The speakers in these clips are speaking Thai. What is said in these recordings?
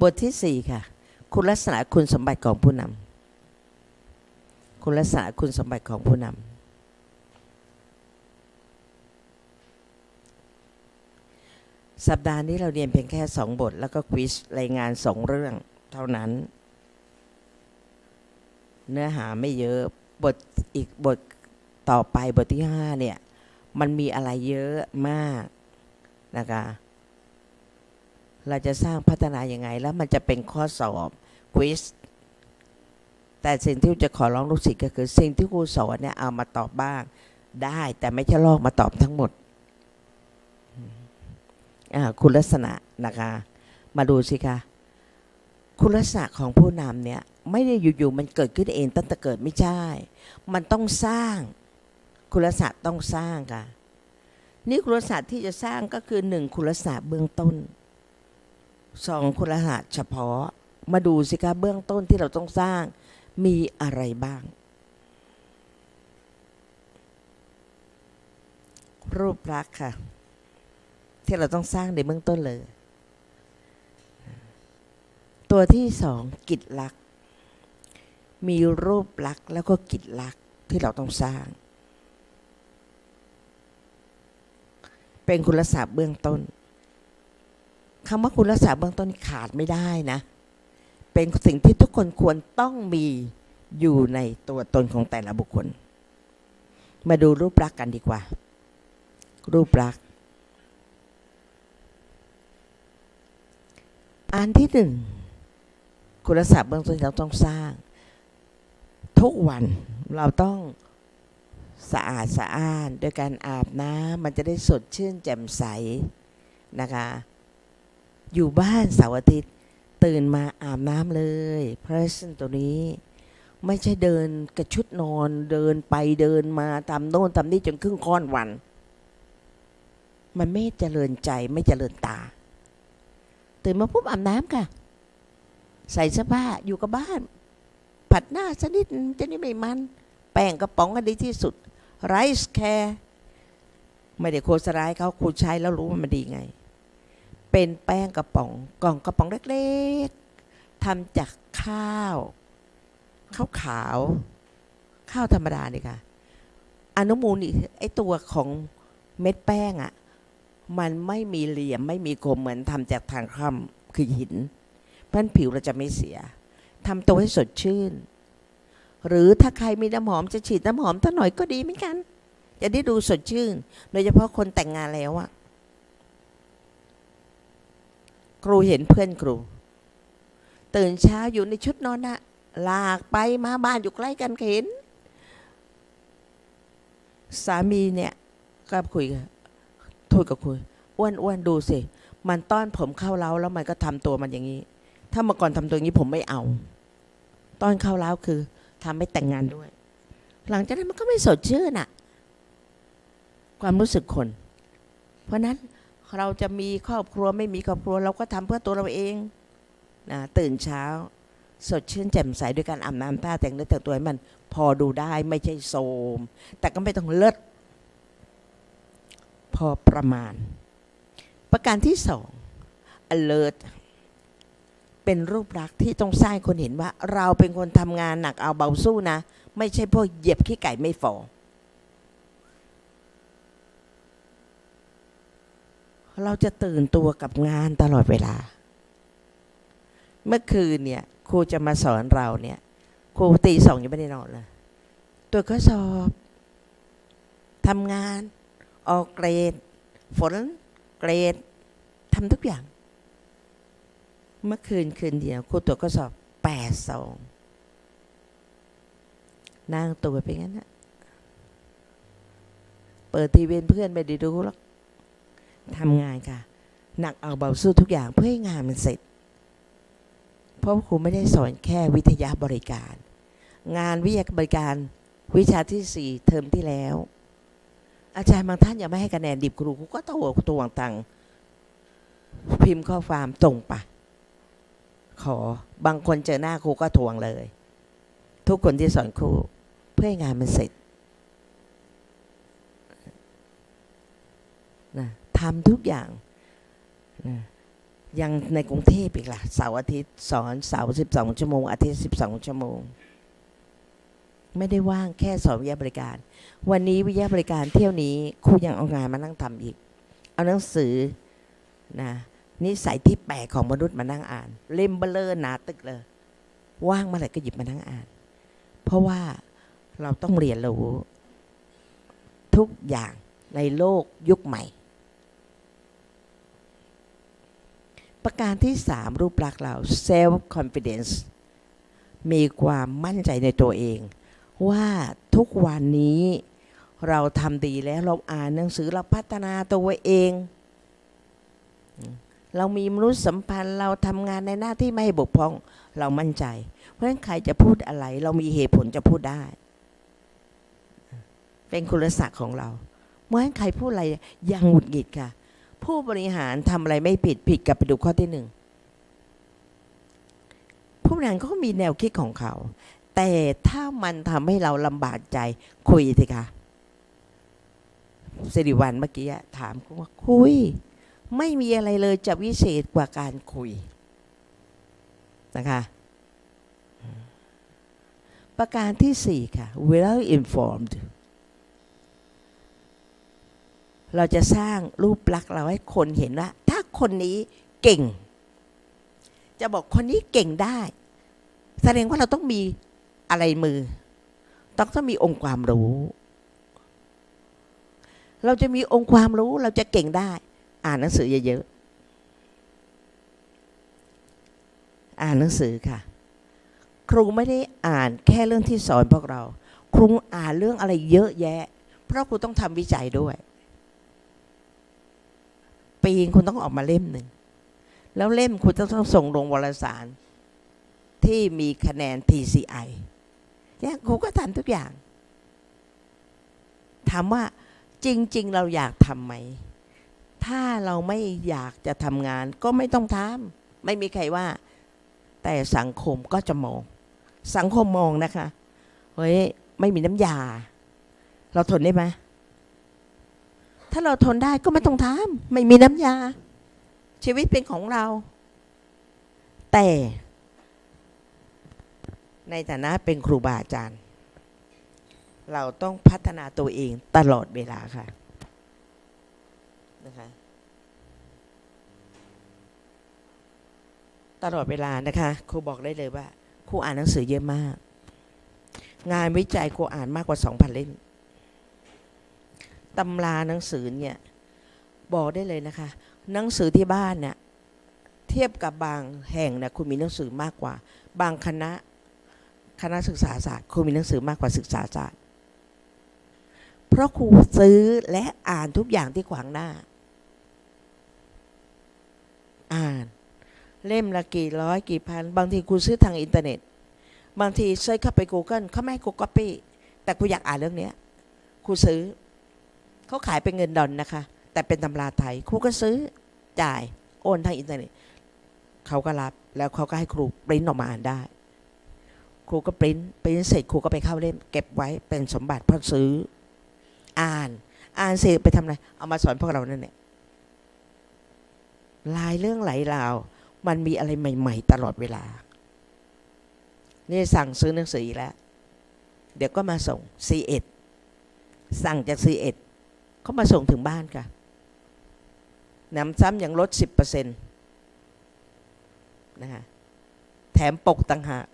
บทที่สี่ค่ะ คุณลักษณะคุณสมบัติของผู้นำคุณลักษณะคุณสมบัติของผู้นำสัปดาห์นี้เราเรียนเพียงแค่สองบท แล้วก็ควิสรายงานสองเรื่องเท่านั้น เนื้อหาไม่เยอะบทอีกบทต่อไปบทที่ห้าเนี่ย มันมีอะไรเยอะมากนะคะ เราจะสร้างพัฒนาอยังไง แล้วมันจะเป็นข้อสอบควิสแต่สิ่งที่จะขอร้องลูกศิษย์ก็คือ สิ่งที่ครูสอนเนี่ยเอามาตอบบ้าง ได้แต่ไม่ใช่ลอกมาตอบทั้งหมดคุณลักษณะนะคะ มาดูสิคะคุณลักษณะของผู้นำเนี่ยไม่ได้อยู่ๆมันเกิดขึ้นเองตั้งแต่เกิดไม่ใช่ มันต้องสร้างคุณลักษณะต้องสร้างค่ะนี่คุณลักษณะที่จะสร้างก็คือหนึ่งคุณลักษณะเบื้องต้น สองคุณลักษณะเฉพาะ มาดูสิคะเบื้องต้นที่เราต้องสร้างมีอะไรบ้าง รูปลักษณ์ค่ะ ที่เราต้องสร้างในเบื้องต้นเลย ตัวที่สองกิจลักษณ์มีรูปลักษณ์แล้วก็กิจลักษณ์ที่เราต้องสร้าง เป็นคุณลักษณะเบื้องต้น คำว่าคุณลักษณะเบื้องต้นขาดไม่ได้นะ เป็นสิ่งที่ทุกคนควรต้องมีอยู่ในตัวตนของแต่ละบุคคล มาดูรูปลักษณ์กันดีกว่า รูปลักษณ์อันที่หนึ่งคุณลักษณะเบื้องต้นเราต้องสร้าง ทุกวันเราต้องสะอาดสะอ้านโดยการอาบน้ำมันจะได้สดชื่นแจ่มใสนะคะ อยู่บ้านเสาร์อาทิตย์ตื่นมาอาบน้ำเลย เพราะฉะนั้นตัวนี้ ไม่ใช่เดินกระชุดนอนเดินไปเดินมาตามโน่นตามนี่จนครึ่งค่อนวัน มันไม่เจริญใจไม่เจริญตา ตื่นมาปุ๊บอาบน้ำค่ะ ใส่เสื้อผ้าอยู่กับบ้าน ผัดหน้าสักนิดจะนี่ไม่มัน แป้งกระป๋องก็ดีที่สุดไรซ์แคร์ไม่ได้โฆษณาเขาคุณใช้แล้วรู้ว่ามันดีไง เป็นแป้งกระป๋องกล่องกระป๋องเล็กๆทำจากข้าวข้าวขาวข้าวธรรมดานี่ค่ะ อนุมูลนี่ไอตัวของเม็ดแป้งอะ่ะ มันไม่มีเหลี่ยมไม่มีคมเหมือนทำจากทางคำคือหินเพราะฉะนั้นผิวเราจะไม่เสียทำตัวให้สดชื่น หรือถ้าใครมีน้ำหอมจะฉีดน้ำหอมตั้งหน่อยก็ดีเหมือนกัน จะได้ดูสดชื่น โดยเฉพาะคนแต่งงานแล้วอะ ครูเห็นเพื่อนครู ตื่นเช้าอยู่ในชุดนอนนะลากไปมาบ้านอยู่ใกล้กันเห็น สามีเนี่ยก็คุยกันพูดกับคุยอ้วนอ้วนดูสิ มันต้อนผมเข้าเล้าแล้วมันก็ทำตัวมันอย่างนี้ ถ้าเมื่อก่อนทำตัวอย่างนี้ผมไม่เอา ต้อนเข้าเล้าคือทำให้แต่งงานด้วย หลังจากนั้นมันก็ไม่สดชื่นอะความรู้สึกคน เพราะนั้น เราจะมีครอบครัวไม่มีครอบครัว เราก็ทำเพื่อตัวเราเองนะตื่นเช้า สดชื่นแจ่มใสด้วยการอาบน้ำท่าแต่งเนื้อแต่งตัวให้มันพอดูได้ไม่ใช่โทรมแต่ก็ไม่ต้องเลิศพอประมาณ ประการที่สอง alert เป็นรูปลักษณ์ที่ต้องสร้างคนเห็นว่า เราเป็นคนทำงานหนักเอาเบาสู้นะ ไม่ใช่พวกเหยียบขี้ไก่ไม่ฟอ เราจะตื่นตัวกับงานตลอดเวลา เมื่อคืนเนี่ยครูจะมาสอนเราเนี่ยครูตีสองยังไม่ได้นอนเลยตัวจข้อสอบทำงาน ออกเกรด ฝนเกรดทำทุกอย่าง เมื่อคืนคืนเดียวครูตัวจข้อสอบแปดสองนั่งตัวไปงั้นนะเปิดทีวีเพื่อนไปดีดูแล้ว ทำงานค่ะ หนักเอาเบาสู้ทุกอย่างเพื่อให้งานมันเสร็จ เพราะครูไม่ได้สอนแค่วิทยาบริการ งานวิทยาบริการวิชาที่สี่เทอมที่แล้ว อาจารย์บางท่านยังไม่ให้คะแนนดิบครูครูก็ต้องหัวตวงตังพิมพ์ข้อความตรงปะขอบางคนเจอหน้าครูก็ทวงเลย ทุกคนที่สอนครูเพื่อให้งานมันเสร็จนะ ทำทุกอย่างนะยังในกรุงเทพอีกล่ะเสาร์อาทิตย์สอนเสาร์สิบสองชั่วโมงอาทิตย์สิบสองชั่วโมง ไม่ได้ว่างแค่สอนวิทยาบริการ วันนี้วิทยาบริการเที่ยวนี้ครูยังเอางานมานั่งทำอีก เอาหนังสือนะนิสัยที่แปลกของมนุษย์มานั่งอ่าน เล่มเบลเลอหนาตึกเลย ว่างเมื่อไหร่ก็หยิบมานั่งอ่าน เพราะว่าเราต้องเรียนรู้ทุกอย่างในโลกยุคใหม่ ประการที่สามรูปลักษณ์เรา self confidence มีความมั่นใจในตัวเอง ว่าทุกวันนี้เราทำดีแล้วเราอ่านหนังสือเราพัฒนาตัวเอง เรามีมนุษยสัมพันธ์เราทำงานในหน้าที่ไม่ให้บกพร่องเรามั่นใจ เพราะฉะนั้นใครจะพูดอะไร เรามีเหตุผลจะพูดได้ เป็นคุณศักดิ์ของเราเมื่อใครพูดอะไรยังหงุดหงิดค่ะ ผู้บริหารทำอะไรไม่ผิดผิดกับไปดูข้อที่หนึ่งผู้บริหารเขาก็มีแนวคิดของเขา แต่ถ้ามันทำให้เราลำบากใจคุยสิคะสิริวัลเมื่อกี้ถามเขาว่าคุย ไม่มีอะไรเลยจะวิเศษกว่าการคุยนะคะประการที่สี่ค่ะ well informed เราจะสร้างรูปลักษณ์เราให้คนเห็นว่า ถ้าคนนี้เก่ง จะบอกคนนี้เก่งได้ แสดงว่าเราต้องมีอะไรมือ ต้องต้องมีองค์ความรู้ เราจะมีองค์ความรู้เราจะเก่งได้ อ่านหนังสือเยอะๆอ่านหนังสือค่ะ ครูไม่ได้อ่านแค่เรื่องที่สอนพวกเรา ครูอ่านเรื่องอะไรเยอะแยะ เพราะครูต้องทำวิจัยด้วย ปีคุณต้องออกมาเล่มหนึ่ง แล้วเล่มคุณต้องส่งลงวารสาร ที่มีคะแนน TCI เนี่ยครูก็ทำทุกอย่าง ถามว่าจริง ๆ เราอยากทำไหม ถ้าเราไม่อยากจะทำงานก็ไม่ต้องทำไม่มีใครว่า แต่สังคมก็จะมอง สังคมมองนะคะ เฮ้ย ไม่มีน้ำยา เราทนได้ไหม ถ้าเราทนได้ก็ไม่ต้องทำไม่มีน้ำยา ชีวิตเป็นของเรา แต่ ในฐานะเป็นครูบาอาจารย์ เราต้องพัฒนาตัวเองตลอดเวลาค่ะนะคะตลอดเวลานะคะครูบอกได้เลยว่าครูอ่านหนังสือเยอะมาก งานวิจัยครูอ่านมากกว่าสองพันเล่ม ตำราหนังสือเนี่ยบอกได้เลยนะคะ หนังสือที่บ้านเนี่ยเทียบกับบางแห่งเนี่ยคุณมีหนังสือมากกว่า บางคณะคณะศึกษาศาสตร์คุณมีหนังสือมากกว่าศึกษาศาสตร์ เพราะครูซื้อและอ่านทุกอย่างที่ขวางหน้า อ่าน เล่มละกี่ร้อยกี่พัน บางทีครูซื้อทางอินเทอร์เน็ต บางทีเซิร์ชเข้าไป Google เขาไม่ให้ครูก๊อปปี้แต่ครูอยากอ่านเรื่องเนี้ยครูซื้อ เขาขายเป็นเงินดอลนะคะ แต่เป็นตำราไทยครูก็ซื้อจ่ายโอนทางอินเทอร์เน็ตเขาก็รับแล้วเขาก็ให้ครูปริ้นออกมาอ่านได้ ครูก็ปริ้นปริ้นเสร็จครูก็ไปเข้าเล่มเก็บไว้เป็นสมบัติเพราะซื้อ อ่าน อ่านเสร็จไปทำอะไรเอามาสอนพวกเรานั่นแหละหลายเรื่องหลายราว มันมีอะไรใหม่ ๆ ตลอดเวลา นี่สั่งซื้อหนังสือแล้ว เดี๋ยวก็มาส่ง C1 สั่งจาก C1 เอ็ด ขามาส่งถึงบ้านค่ะนำซ้ำยังลด 10%นะคะแถมปกต่างหาก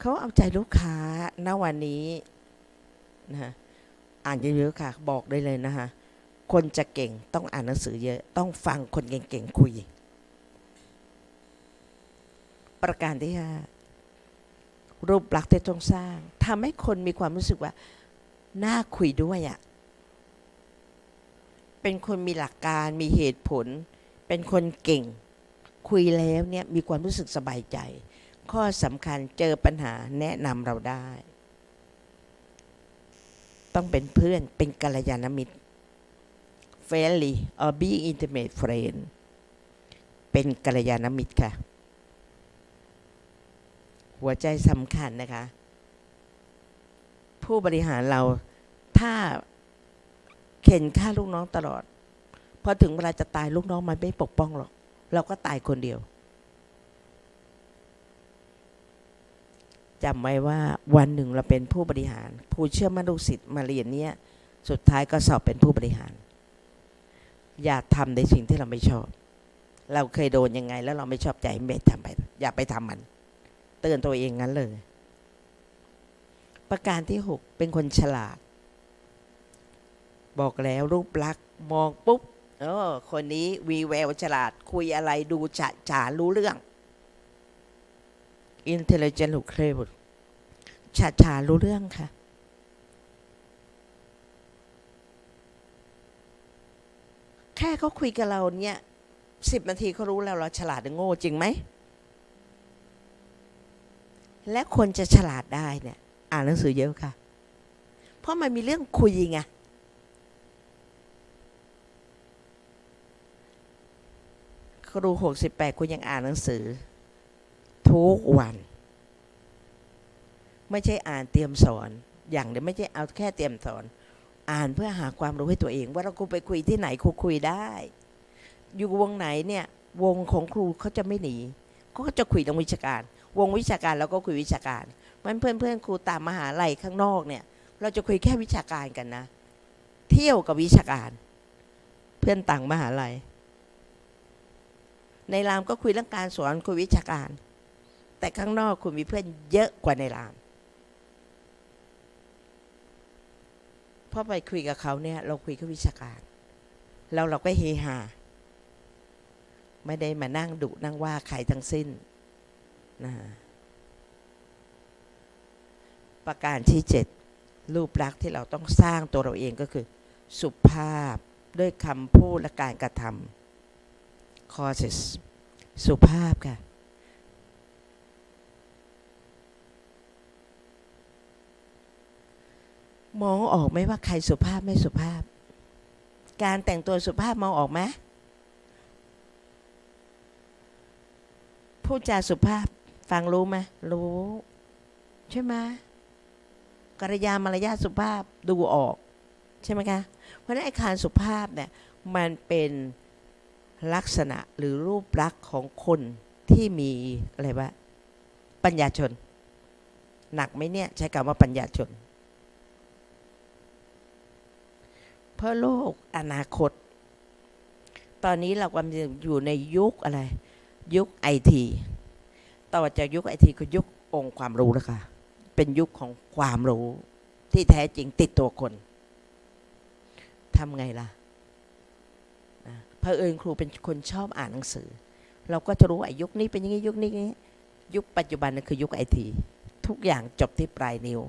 เขาเอาใจลูกค้าณวันนี้นะฮะอ่านเยอะๆค่ะ บอกได้เลยนะคะคนจะเก่งต้องอ่านหนังสือเยอะ ต้องฟังคนเก่งๆคุย ประการที่ห้ารูปลักษณ์ที่ต้องสร้างทำให้คนมีความรู้สึกว่า น่าคุยด้วยอะ่ะ เป็นคนมีหลักการมีเหตุผล เป็นคนเก่ง คุยแล้วเนี่ยมีความรู้สึกสบายใจ ข้อสำคัญเจอปัญหาแนะนำเราได้ ต้องเป็นเพื่อนเป็นกัลยาณมิตร friendly or being intimate friend เป็นกัลยาณมิตรค่ะ หัวใจสำคัญนะคะ ผู้บริหารเราถ้าเข็นค่าลูกน้องตลอดพอถึงเวลาจะตายลูกน้องมันไม่ปกป้องหรอก เราก็ตายคนเดียวจำไว้ว่าวันหนึ่งเราเป็นผู้บริหาร ผู้เชื่อมั่นลูกศิษย์มาเรียนเนี้ยสุดท้ายก็สอบเป็นผู้บริหาร อย่าทำในสิ่งที่เราไม่ชอบ เราเคยโดนยังไง แล้วเราไม่ชอบใจไม่ทำไป อย่าไปทำมัน เตือนตัวเองงั้นเลย ประการที่หกเป็นคนฉลาด บอกแล้วรูปลักษณ์มองปุ๊บเออคนนี้วีแววฉลาดคุยอะไรดูฉะฉารู้เรื่อง intelligent หรือ clever ฉะฉารู้เรื่องค่ะ แค่เขาคุยกับเราเนี่ยสิบนาทีเขารู้แล้วเราฉลาดหรือโง่จริงไหม และคนจะฉลาดได้เนี่ย อ่านหนังสือเยอะค่ะ เพราะมันมีเรื่องคุยไงครูหกสิบแปดคุณยังอ่านหนังสือ ทุกวัน ไม่ใช่อ่านเตรียมสอน อย่างเดียวไม่ใช่เอาแค่เตรียมสอน อ่านเพื่อหาความรู้ให้ตัวเอง ว่าเราครูไปคุยที่ไหนครูคุยได้ อยู่วงไหนเนี่ยวงของครูเขาจะไม่หนีเขาก็จะคุยทางวิชาการ วงวิชาการแล้วก็คุยวิชาการ มันเพื่อนเพื่อนครูตามมหาลัยข้างนอกเนี่ย เราจะคุยแค่วิชาการกันนะ เที่ยวกับวิชาการ เพื่อนต่างมหาลัย ในรามก็คุยเรื่องการสอนคุยวิชาการ แต่ข้างนอกคุณมีเพื่อนเยอะกว่าในรามพราะไปคุยกับเขาเนี่ยเราคุยแค่วิชาการ แล้วเราก็เฮฮาไม่ได้มานั่งดุนั่งว่าใครทั้งสิ้นนะ ประการที่เจ็ดรูปลักษณ์ที่เราต้องสร้างตัวเราเองก็คือ สุภาพด้วยคำพูดและการกระทำ causes สุภาพค่ะ มองออกไหมว่าใครสุภาพไม่สุภาพ การแต่งตัวสุภาพมองออกไหมพูดจาสุภาพฟังรู้ไหมรู้ ใช่ไหม กริยามารยาทสุภาพดูออก ใช่ไหมคะ เพราะนั้นไอ้คารสุภาพเนี่ยมันเป็นลักษณะหรือรูปลักษณ์ของคนที่มีอะไรวะปัญญาชน หนักไหมเนี่ยใช้คำว่าปัญญาชน เพราะโลกอนาคต ตอนนี้เรากำลังอยู่ในยุคอะไร ยุคไอที ต่อจากยุคไอทีคือยุคองค์ความรู้แล้วค่ะ เป็นยุคของความรู้ที่แท้จริงติดตัวคนทำไงล่ะอะเผอิญครูเป็นคนชอบอ่านหนังสือ เราก็จะรู้ไอ้ยุคนี้เป็นยังไงยุคนี้อย่างนี้ยุคปัจจุบันนั่นคือยุคไอที ทุกอย่างจบที่ปลายนิ้ว